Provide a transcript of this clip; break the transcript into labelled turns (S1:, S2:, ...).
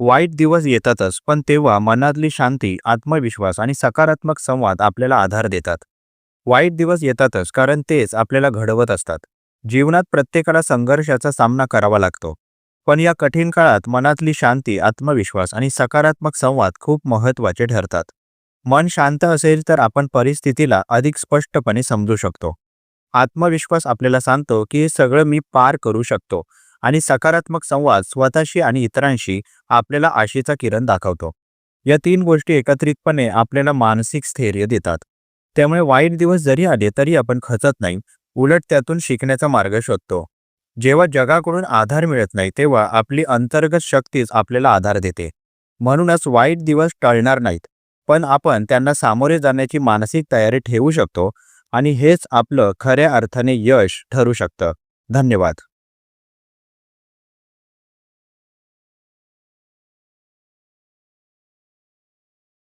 S1: वाईट दिवस येतातच पण तेव्हा मनातली शांती आत्मविश्वास आणि सकारात्मक संवाद आपल्याला आधार देतात. वाईट दिवस येतातच कारण तेच आपल्याला घडवत असतात. जीवनात प्रत्येकाला संघर्षाचा सामना करावा लागतो. पण या कठीण काळात मनातली शांती आत्मविश्वास आणि सकारात्मक संवाद खूप महत्त्वाचे ठरतात. मन शांत असेल तर आपण परिस्थितीला अधिक स्पष्टपणे समजू शकतो. आत्मविश्वास आपल्याला सांगतो की हे सगळं मी पार करू शकतो. आणि सकारात्मक संवाद स्वतःशी आणि इतरांशी आपल्याला आशेचा किरण दाखवतो. या तीन गोष्टी एकत्रितपणे आपल्याला मानसिक स्थैर्य देतात. त्यामुळे वाईट दिवस जरी आले तरी आपण खचत नाही उलट त्यातून शिकण्याचा मार्ग शोधतो. जेव्हा जगाकडून आधार मिळत नाही तेव्हा आपली अंतर्गत शक्तीच आपल्याला आधार देते. म्हणूनच वाईट दिवस टळणार नाहीत पण आपण त्यांना सामोरे जाण्याची मानसिक तयारी ठेवू शकतो आणि हेच आपलं खऱ्या अर्थाने यश ठरू शकतं. धन्यवाद.